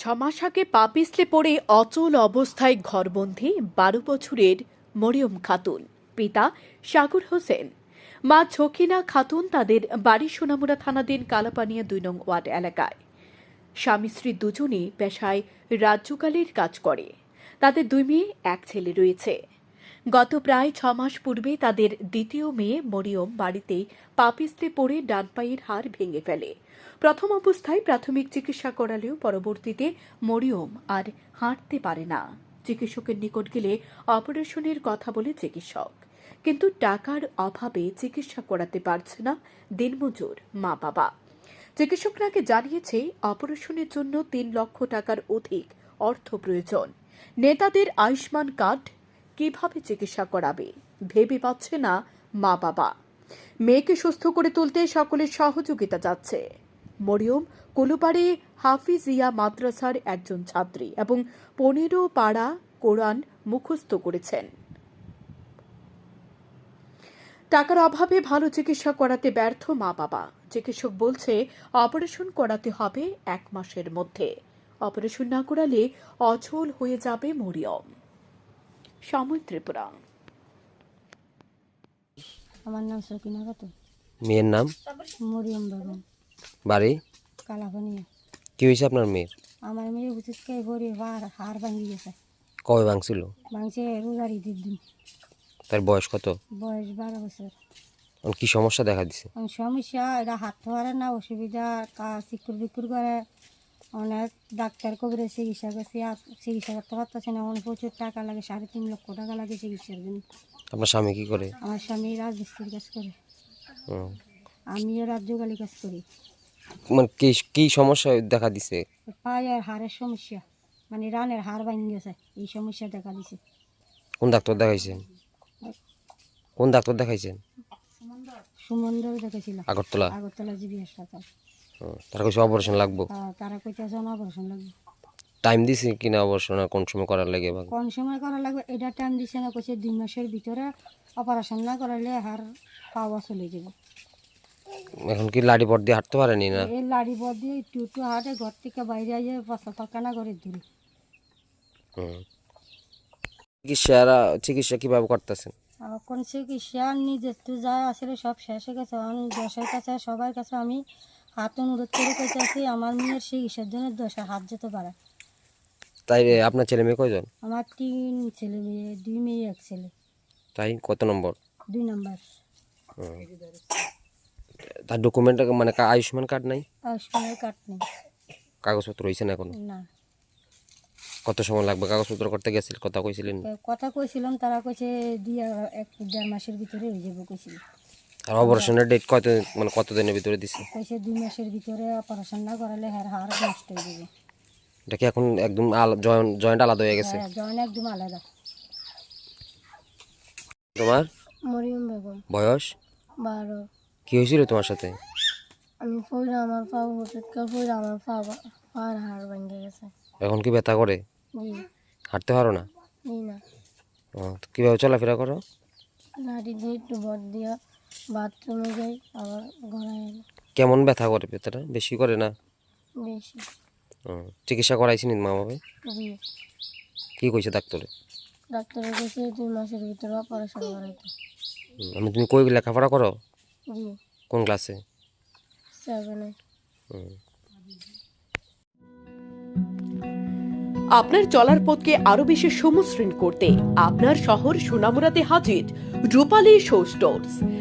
ছমাস আগে পা পিছলে পড়ে অচল অবস্থায় ঘরবন্দি বারো বছরের মরিয়ম খাতুন, পিতা সাগর হোসেন। মা ছকিনা খাতুন তাদের বাড়ি সোনামুড়া থানাধীন কালাপানিয়া দুই নং ওয়ার্ড এলাকায়। স্বামী স্ত্রী দুজনেই পেশায় রাজ্যকালের কাজ করে। তাদের দুই মেয়ে, এক ছেলে রয়েছে। গত প্রায় ছ মাস পূর্বে তাদের দ্বিতীয় মেয়ে মরিয়ম বাড়িতেই পাপিস্তে পড়ে ডান পায়ের হাড় ভেঙে ফেলে। প্রথম অবস্থায় প্রাথমিক চিকিৎসা করালেও পরবর্তীতে মরিয়ম আর হাঁটতে পারে না। চিকিৎসকের নিকট গেলে অপারেশনের কথা বলে চিকিৎসক। কিন্তু টাকার অভাবে চিকিৎসা করাতে পারছে না দিনমজুর মা বাবা চিকিৎসকরাকে জানিয়েছে, অপারেশনের জন্য তিন লক্ষ টাকার অধিক অর্থ প্রয়োজন। নেতাদের আয়ুষ্মান কার্ড কীভাবে চিকিৎসা করাবে? ভেবে পাচ্ছে না মা বাবা। মেয়েকে সুস্থ করে তুলতে সকলের সহযোগিতা যাচ্ছে মরিয়ম কুলুবাড়ি হাফিজিয়া মাদ্রাসার একজন ছাত্রী এবং পনেরো পাড়া কোরআন মুখস্থ করেছেন। টাকার অভাবে ভালো চিকিৎসা করাতে ব্যর্থ মা বাবা। চিকিৎসক বলছে, অপারেশন করাতে হবে এক মাসের মধ্যে। অপারেশন না করালে অচল হয়ে যাবে মরিয়ম। সময় ত্রিপুরা। আমার নাম সকিনা খাতুন। মেয়ের নাম? মরিয়ম বেগম। বাড়ি? কালাপানিয়া কি হয়েছে আপনার মেয়ের? আমার মেয়ে হুচিসকে ভরি হার হার ভাঙি গেছে। কবে ভাঙছিল? ভাঙছে রোজার ঈদের দিন। তার বয়স কত? বয়স বারো বছর। এখন কি সমস্যা দেখা দিছে? সমস্যা এরা হাত পারে না অসুবিধা কা- চিকুর বিকুর করে। অনেক ডাক্তার কবিরে চিকিৎসা করছে আর চিকিৎসা করতে পারতেছে না। অনেক প্রচুর টাকা লাগে সাড়ে তিন লক্ষ টাকা লাগে চিকিৎসার জন্য। আপনার স্বামী কি করে? আমার স্বামী রাজমিস্ত্রির কাজ করে। আমিও রাজ্যকালী কাজ করি। মানে কি কি সমস্যা দেখা দিছে? পায়ের হাড়ের সমস্যা মানে রানের হাড় ভাঙি গেছে এই সমস্যা দেখা দিছে। কোন ডাক্তার দেখাইছেন? কোন ডাক্তার দেখাইছেন? সুমন্দর দেখেছিলাম আগরতলা। আগরতলা জিবি হাসপাতাল। তার কাছে অপারেশন লাগবো। তা- তারা কইতেছে অপারেশন লাগবে। টাইম দিছে কিনা অপারেশন কোন সময় করার লাগে বা? কোন সময় করা লাগবে এটা টাইম দিছে না কইছে দুই মাসের ভিতরে অপারেশন না করালে হার পাওয়া চলে যাবে। এখন কি লাড়ি পট দিয়ে হাঁটতে পারেনি না? এই লাড়ি পর দিয়ে একটু একটু হাটে ঘর থেকে বাইরে আইয়ে পাশা পাকানা করে দূরে। হুম। চিকিৎসারা চিকিৎসা কীভাবে করতেছেন? এখন চিকিৎসা নিজের তো যা আসলে সব শেষ হয়ে গেছে। আমি দেশের কাছে সবার কাছে আমি হাত অনুরোধ করে কইতেছি আমার মেয়ের চিকিৎসার জন্য দশের হাত যেতে পারে। তাই আপনার ছেলে মেয়ে কয়জন? আমার তিন ছেলে মেয়ে দুই মেয়ে এক ছেলে। তাই? কত নম্বর? দুই নাম্বার। তার ডকুমেন্ট মানে আয়ুষ্মান কার্ড নাই? আয়ুষ্মানের কার্ড নেই। কাগজপত্র হয়েছে না এখনও? না। কত সময় লাগবে? কাগজপত্র করতে গেছিল কথা কইছিলেন? কথা কইছিলাম তারা কইছে দুই এক দেড় মাসের ভিতরে হয়ে যাবে কইছিল। আর অপারেশনের ডেট কত মানে কত দিনের ভিতরে দিছে? কইছে দুই মাসের ভিতরে অপারেশন না করালে হার হার নষ্ট হয়ে যাবে। এটা কি এখন একদম জয়েন্ট জয়েন্ট আলাদা হয়ে গেছে? হ্যাঁ জয়েন একদম আলাদা। তোমার? মরিয়ম বেগম। বয়স? বারো। কি হয়েছিল তোমার সাথে? আমি পড়ে আমার পা পড়ে আমার পা পার হাড় ভেঙে গেছে। এখন কি ব্যথা করে? জি। হাঁটতে পারো না? নি না। ও, কীভাবে চলাফেরা করো? লাঠি দিয়ে একটু ভর দিয়া বাথরুমে যাই আবার এনে কেমন ব্যথা করে ব্যথাটা? বেশি করে না? বেশি। ও, চিকিৎসা করাইছি নি মা বাবা কি কইছে ডাক্তারে? ডাক্তারের কাছে দুই মাসের ভিতরে অপারেশন করাইতো। হুম, আমি তুমি কই লেখাপড়া করো? জি। কোন ক্লাসে? সেভেনে। হুম। আপনার চলার পথকে আরও বেশি সমশ্রীণ করতে আপনার শহর সোনামুরাতে হাজির রূপালী শো স্টোর্স।